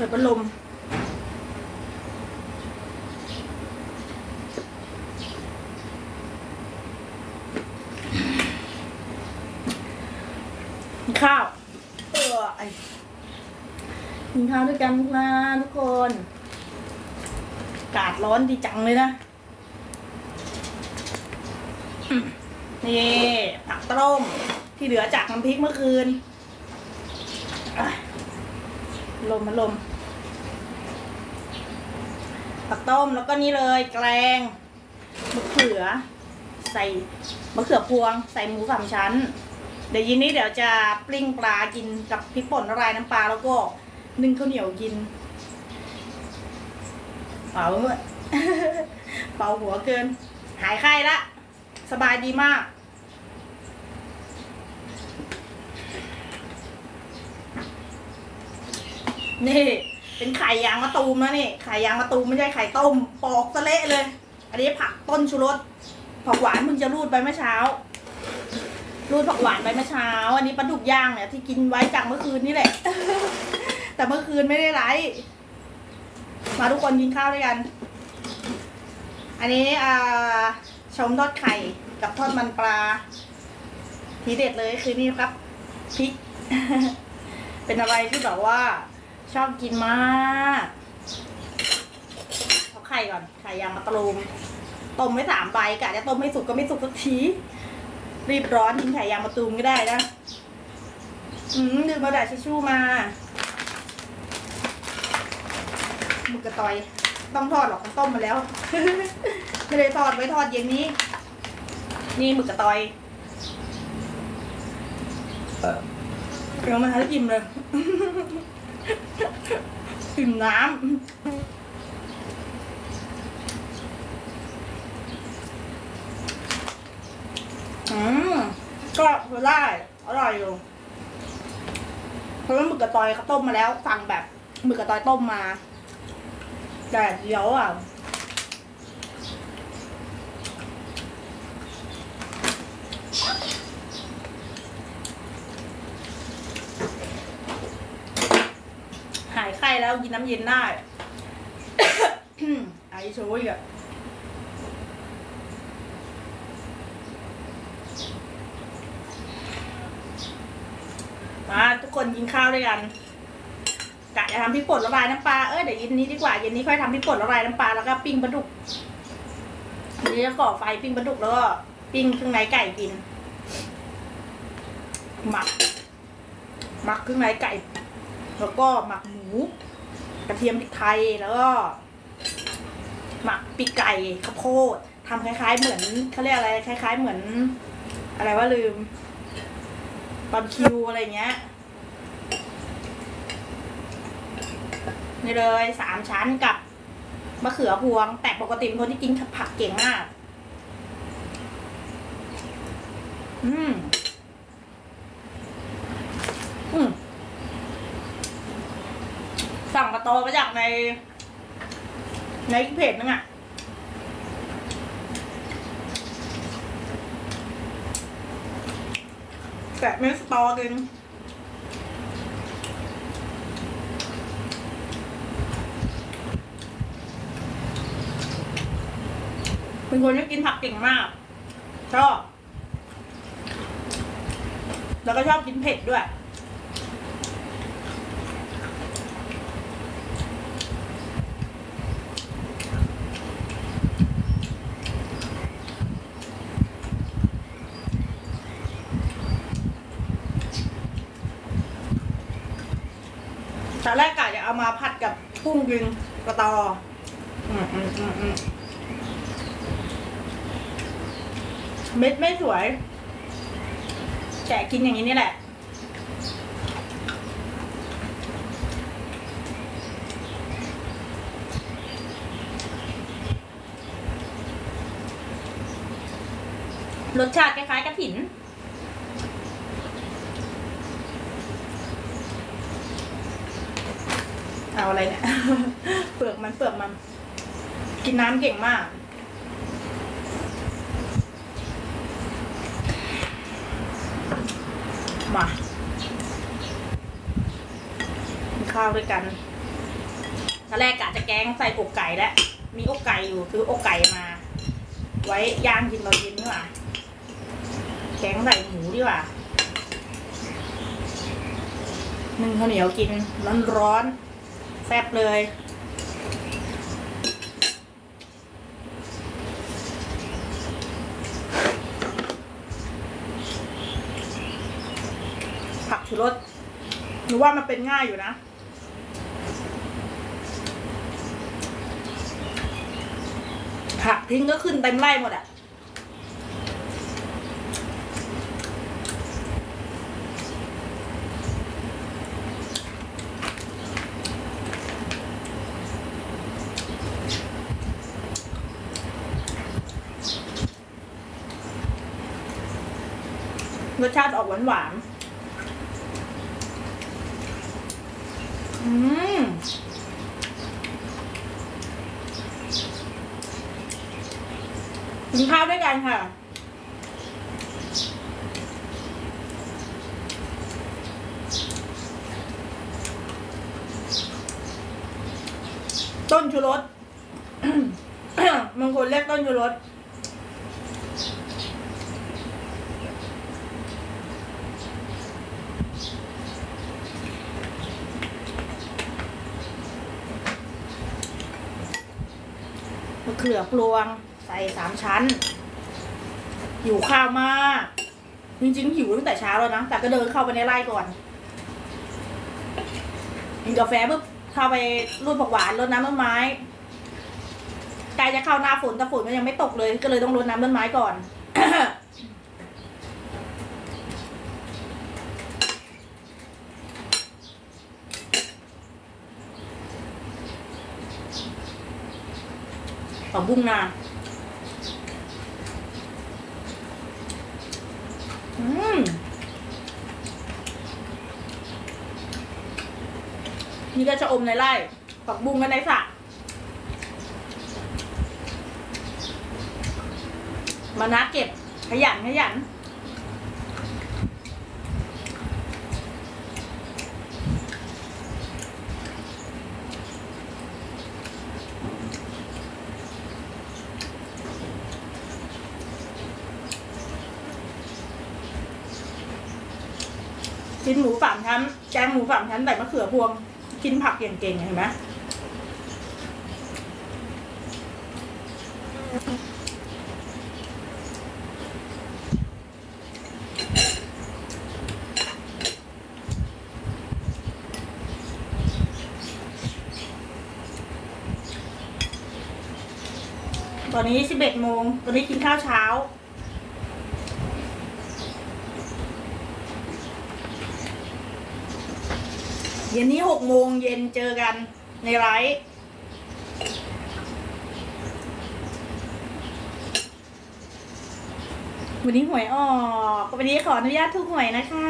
ปิดพัดลมข้าวเออกินข้าวด้วยกันนะทุกคนอากาศร้อนดีจังเลยนะ นี่ผักต้มที่เหลือจากน้ำพริกเมื่อคืนลมพัดลม ผักต้มแล้วก็นี่เลยแกลงมะเขือ ใส่มะเขือพวง ใส่หมูสามชั้น เดี๋ยวยินนี้เดี๋ยวจะปลิ้งปลากินกับพริกป่นละลายน้ำปลาแล้วก็นึ่งข้าวเหนียวกินเป่าเป่าหัวเกิน หายไข้ละ สบายดีมากนี่ เป็นไข่ยางมะตูมนะนี่ ไข่ยางมะตูมไม่ใช่ไข่ต้ม ปอกสะเละเลย อันนี้ผักต้นชูรส ผักหวานมึงจะรูดไปเมื่อเช้า รูดผักหวานไปเมื่อเช้า อันนี้ปลาดุกย่างเนี่ยที่กินไว้จากเมื่อคืนนี่แหละ แต่เมื่อคืนไม่ได้ไลฟ์มาทุกคนกินข้าวด้วยกัน อันนี้อ่าชมทอดไข่กับทอดมันปลา ทีเด็ดเลยคือนี่ครับพริก เป็นอะไรที่แบบว่า ชอบกินมากเอาไข่ก่อน ไข่ยางมะตูมต้มไว้สามใบกะจะต้มไม่สุกก็ไม่สุกสักที รีบร้อนทิ้งไข่ยางมะตูมก็ได้นะ อืมดื่มมาแบบชิชชู่มาหมึกกระตอย ต้องทอดหรอกมันต้มมาแล้ว ไม่ได้ทอดไว้ทอดเย็นนี้ นี่หมึกกระตอยเดี๋ยวมาให้อิ่มเลย อิ่มน้ำ อืม ก็ได้ อร่อยอยู่ เพราะว่าหมึกกระตอยเขาต้มมาแล้ว สั่งแบบหมึกกระตอยต้มมา แต่เดี๋ยวอะ หายไข้ แล้วกินน้ำเย็นได้ ไอโชยอีกอะมาทุกคนกินข้าวด้วยกันกะจะทำพริกป่นละลายน้ำปลา เออเดี๋ยวเย็นนี้ดีกว่า เย็นนี้ค่อยทำพริกป่นละลายน้ำปลาแล้วก็ปิ้งปลาดุกเดี๋ยวจะก่อไฟปิ้งปลาดุกแล้วก็ปิ้งเครื่องในไก่กิน หมัก หมักเครื่องในไก่ แล้วก็หมักหมู กระเทียมพริกไทยแล้วก็หมักปีกไก่ข้าวโพดทำคล้าย ๆ เหมือนเขาเรียกอะไรคล้าย ๆ เหมือน อะไรว่าลืมบาร์บีคิวอะไรเงี้ยนี่เลยสามชั้นกับมะเขือพวง แต่ปกติเป็นคนที่กินผักเก่งมาก อืมอืม เระโตมาจากใน ในเพจนึงอะแกะเม็ดสตอกินเป็นคนที่กินผักเก่งมาก ชอบ แล้วก็ชอบกินเผ็ดด้วย ตอนแรกกะจะเอามาผัดกับกุ้งกินกระตออืมอืมอืมอืมเม็ดไม่สวย แต่กินอย่างนี้นี่แหละ รสชาติคล้ายๆกระถิน เอาอะไรเนี่ย เปลือกมันเปลือกมัน กินน้ำเก่งมากมากินข้าวด้วยกันตอนแรกกะจะแกงใส่อกไก่แล้ว มีอกไก่อยู่ซื้ออกไก่มา ไว้ย่างกินตอนเย็นดีกว่าแกงใส่หมูดีกว่านึ่งข้าวเหนียวกินร้อนๆ ซ่บเลย ผักชูรสหนูว่ามันเป็นง่ายอยู่นะ ผักทิ้งก็ขึ้นเต็มไร่หมดอะรสชาติออก หวานหวานๆอืมกินข้าวด้วยกันค่ะต้นชูรสบางคนเรียกต้นชูรส เขือกลวง ใส่สามชั้นหิวข้าวมากจริงๆหิวตั้งแต่เช้าแล้วนะ แต่ก็เดินเข้าไปในไร่ก่อนกินกาแฟปุ๊บเข้าไปรูดผักหวานรดน้ำต้นไม้ใกล้จะเข้าหน้าฝนแต่ฝนมันยังไม่ตกเลย ก็เลยต้องรดน้ำต้นไม้ก่อน ผักบุ้งนาอืมนี่ก็จะอมในไร่ผักบุ้งกันในสระมานัดเก็บขยันขยัน กินหมูสามชั้น แกงหมูสามชั้นใส่มะเขือพวง กินผักอย่างเก่งเห็นไหมตอนนี้สิบเอ็ดโมง ตอนนี้กินข้าวเช้า เย็นนี้หกโมงเย็นเจอกันในไลฟ์วันนี้หวยออก วันนี้ขออนุญาตทุกหวยนะคะ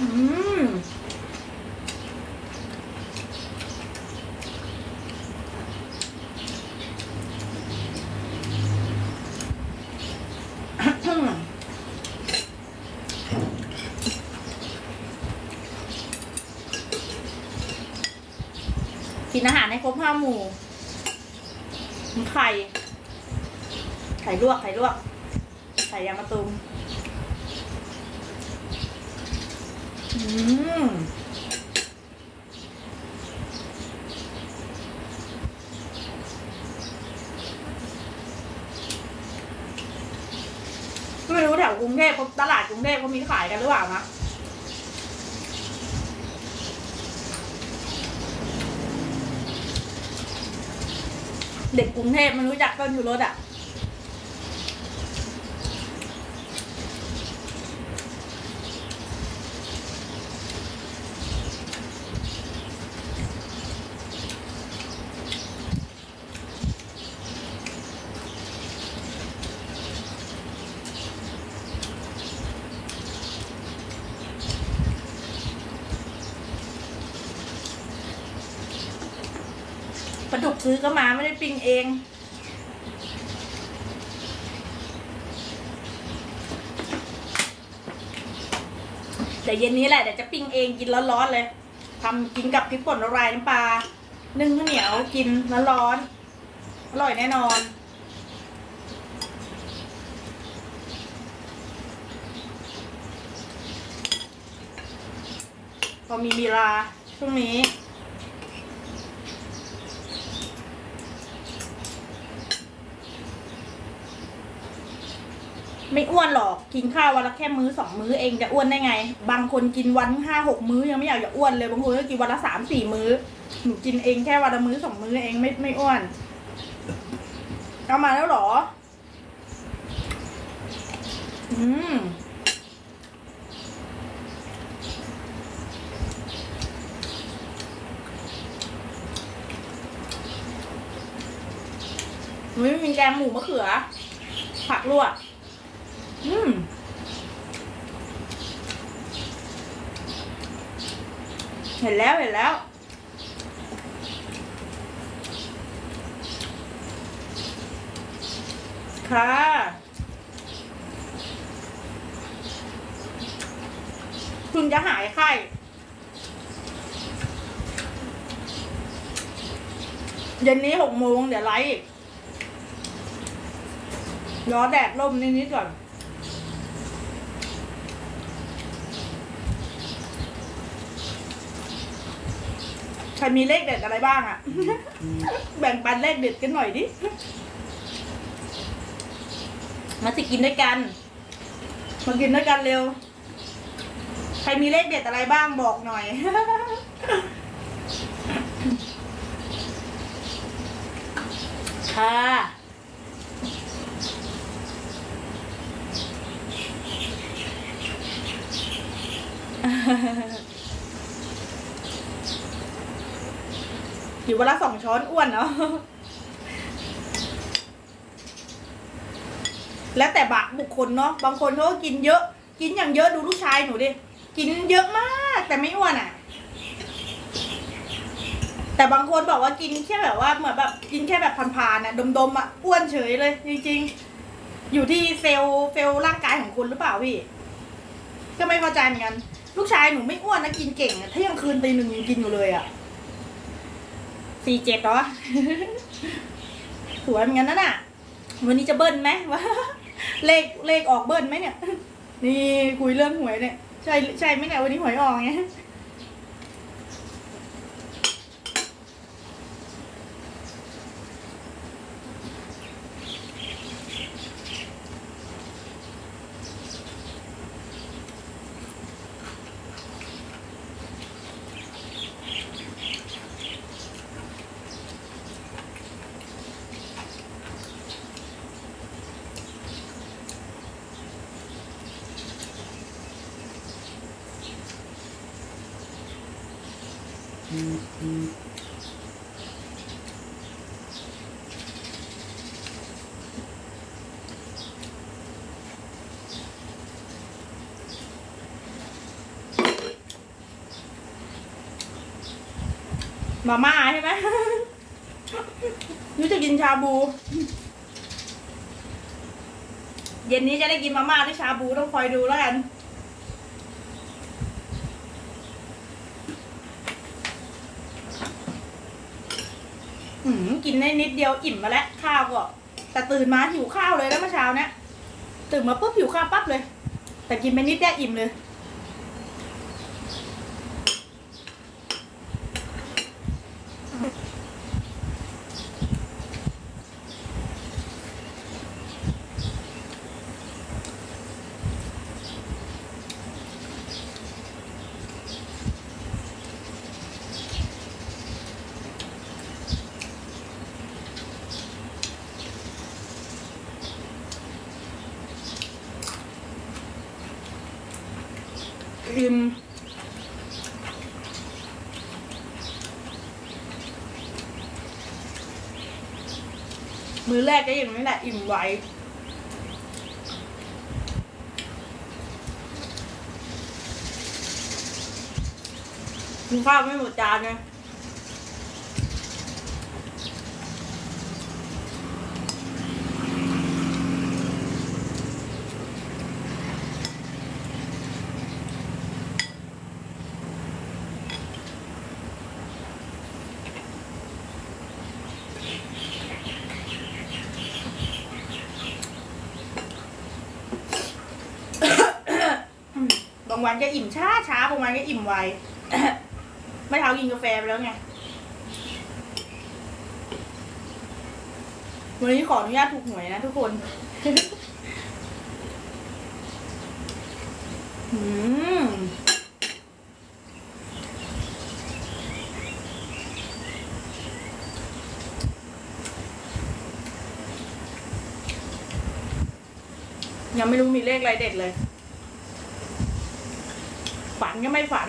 อืม กินอาหารให้ครบห้าหมู่ไข่ ไข่ลวก ไข่ลวก ไข่ยางมะตูมอืมไม่รู้แถวกรุงเทพตลาดกรุงเทพเขามีขายกันหรือเปล่านะ เด็กกรุงเทพมันรู้จักต้นยูรสอะ ลาดุกซื้อก็มาไม่ได้ปิ้งเอง แต่เย็นนี้แหละเดี๋ยวจะปิ้งเองกินร้อนๆเลยทำกินกับพริกป่นละลายน้ำปลานึ่งข้าวเหนียวกินร้อนๆอร่อยแน่นอนพอมีเวลาช่วงนี้ ไม่อ้วนหรอกกินข้าววันละแค่มื้อสองมื้อเองจะอ้วนได้ไง บางคนกินวันห้าหกมื้อยังไม่อยากจะอ้วนเลยบางคนก็กินวันละสามสี่มื้อหนูกินเองแค่วันละมื้อสองมื้อเองไม่ไม่อ้วนเอามาแล้วหรอ อืมอุ๊ยมีแกงหมูมะเขือ ผักลวก อืมเห็นแล้วเห็นแล้ว ค่ะคุณจะหายไข้เย็นนี้หกโมงเดี๋ยวไลฟ์รอแดดร่มนิดๆก่อน ใครมีเลขเด็ดอะไรบ้างอะ แบ่งปันเลขเด็ดกันหน่อยดิ มาสิกินด้วยกัน มากินด้วยกันเร็ว ใครมีเลขเด็ดอะไรบ้างบอกหน่อย ค่ะ อยู่วันละสองช้อนอ้วนเนาะแล้วแต่บะบุคคลเนาะบางคนเขาก็กินเยอะ กินอย่างเยอะดูลูกชายหนูดิกินเยอะมากแต่ไม่อ้วนอะ แต่บางคนบอกว่ากินแค่แบบว่าเหมือนแบบกินแค่แบบผ่านๆน่ะดมๆอะอ้วนเฉยเลย จริง ๆ อยู่ที่เซลล์เซลล์ร่างกายของคุณหรือเปล่าพี่ก็ไม่เข้าใจเหมือนกัน ลูกชายหนูไม่อ้วนนะกินเก่งอะเที่ยงคืนตีหนึ่งยังกินอยู่เลยอะ สี่เจ็ดเหรอสวยเหมือนกันนะน่ะ วันนี้จะเบิ้ลไหมวะเลขเลขออกเบิ้ลไหมเนี่ย นี่คุยเรื่องหวยเนี่ย ใช่ใช่ไหมเนี่ยวันนี้หวยออกไง มาม่าใช่ไหมนี่จะกินชาบู เย็นนี้จะได้กินมาม่าด้วยชาบูต้องคอยดูแล้วกันอืมกินได้นิดเดียวอิ่มมาแล้วข้าวก็แต่ตื่นมาหิวข้าวเลยแล้วเมื่อเช้าเนี้ยตื่นมาปุ๊บหิวข้าวปั๊บเลย แต่กินไปนิดเดียวอิ่มเลย อิ่มมือแรกก็อย่างนี้แหละอิ่มไวกินข้าวไม่หมดจานไง วันก็อิ่มช้าช้าบางวันก็อิ่มไวไม่เท้ากินกาแฟไปแล้วไง วันนี้ขออนุญาตถูกหวยนะทุกคนอืมยังไม่รู้มีเลขอะไรเด็ดเลย ฝันก็ไม่ฝัน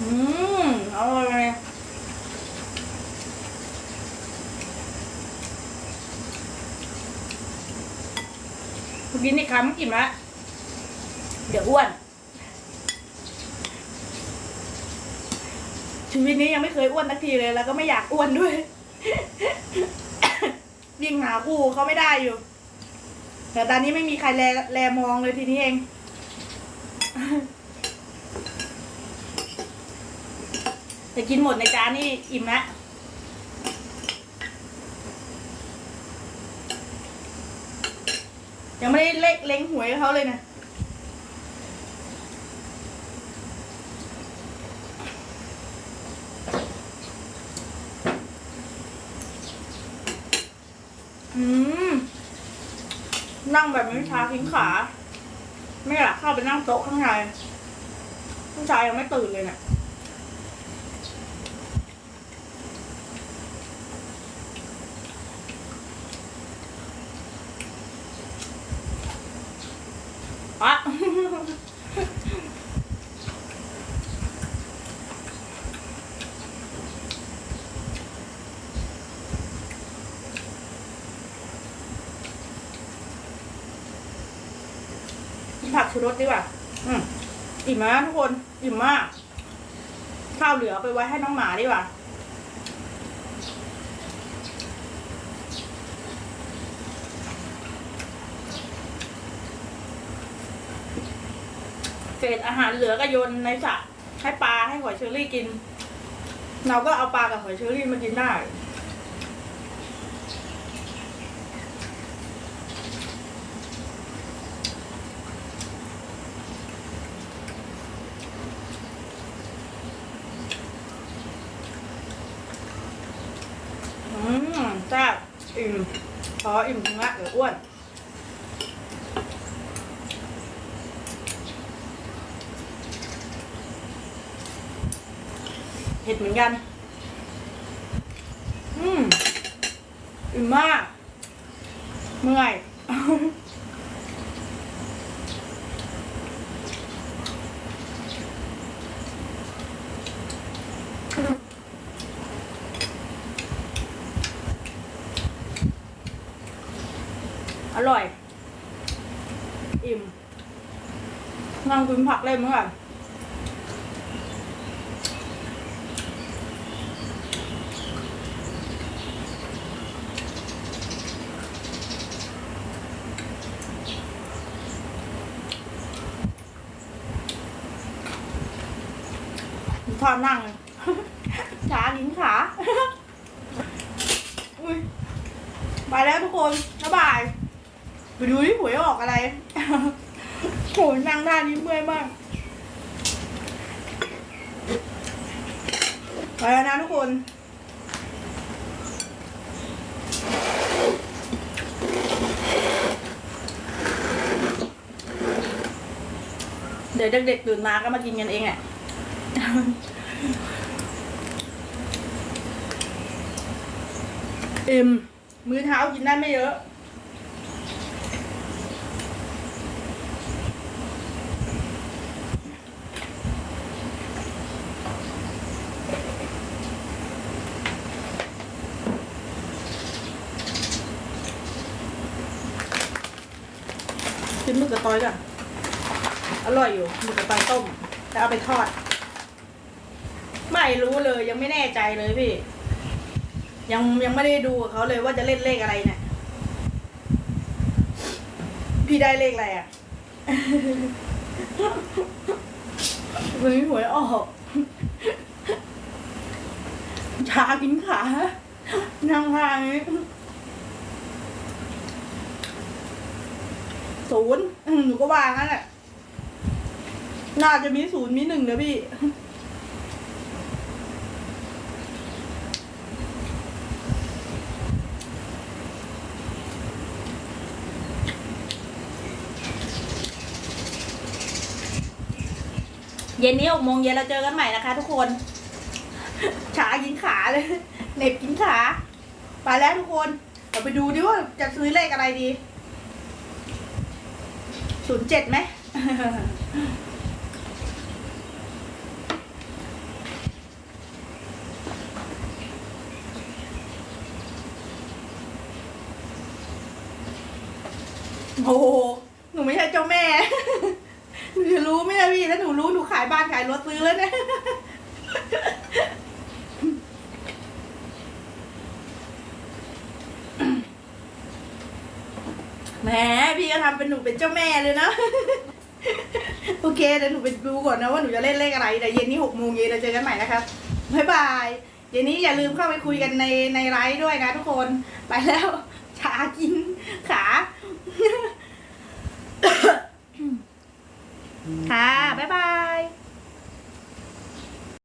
อืมอร่อยเลย กินอีกคำอิ่มละเดี๋ยวอ้วน ชีวิตนี้ยังไม่เคยอ้วนสักทีเลยแล้วก็ไม่อยากอ้วนด้วย ยิ่งหาคู่เขาไม่ได้อยู่ แต่ตอนนี้ไม่มีใครแลแลมองเลยทีนี้เองแต่กินหมดในจานนี่อิ่มและ ยังไม่ได้เล็กเล็งหวยเขาเลยนะอืมนั่งแบบไม่ชาทิ้งขา ไม่อยากเข้าไปนั่งโต๊ะข้างในผู้ชายยังไม่ตื่นเลยเนี่ย อะ กินผักชูรสดีกว่า อืมอิ่ มมากทุกคนอิ่มมาก ข้าวเหลือไปไว้ให้น้องหมาดีกว่าเศษอาหารเหลือก็โยนในสระให้ปลาให้หอยเชอรี่กิน เราก็เอาปลากับหอยเชอรี่มากินได้ อืมแซ่บอิ่มพ ออิ่มถึงละเดี๋ยวอ้วน เผ็ดเหมือนกัน อืม อิ่มมาก เมื่อย อร่อย อิ่ม นั่งกิน ผักเล่นเมื่อไหร่ทอดนั่งเลยขาลิ้นขาอุ้ยไปแล้วทุกคนบ๊ายบาย ไปดูที่หวยออกอะไร โหนั่งท่านี้เมื่อยมากไปแล้วนะทุกคนเดี๋ยวเด็กๆตื่นมาก็มากินกันเองแหละอิ่มมื้อเช้ากินได้ไม่เยอะ มึกกับตอยก่อนอร่อยอยู่มึกกับปลาต้มแล้วเอาไปทอด ไม่รู้เลยยังไม่แน่ใจเลยพี่ ยังยังไม่ได้ดูเขาเลยว่าจะเล่นเลขอะไรเนี่ยพี่ได้เลขอะไรอะวันนี้หวยออกชากินขานั่งทางนี้ ศูนย์หนูก็วางนั่นแหละน่าจะมีศูนย์มีหนึ่งนะพี่ เย็นนี้หกโมงเย็นเราเจอกันใหม่นะคะทุกคน ขากินขาเลยเหน็บกินขา ไปแล้วทุกคนเดี๋ยวไปดูดิว่าจะซื้อเลขอะไรดี ศูนย์เจ็ดไหมโอ้หหนูไม่ใช่เจ้าแม่ หนูจะรู้ไหมนะพี่ ถ้าหนูรู้ หนูขายบ้านขายรถซื้อแล้วเนี่ย พี่ก็ทำเป็นหนูเป็นเจ้าแม่เลยนะ โอเคเดี๋ยวหนูไปดูก่อนนะว่าหนูจะเล่นเลขอะไรเดี๋ยวเย็นนี้หกโมงเย็นเราเจอกันใหม่นะครับบ๊ายบายเย็นนี้อย่าลืมเข้าไปคุยกันในในไลฟ์ด้วยนะทุกคน ไปแล้วขากินขาค่ะบ๊ายบาย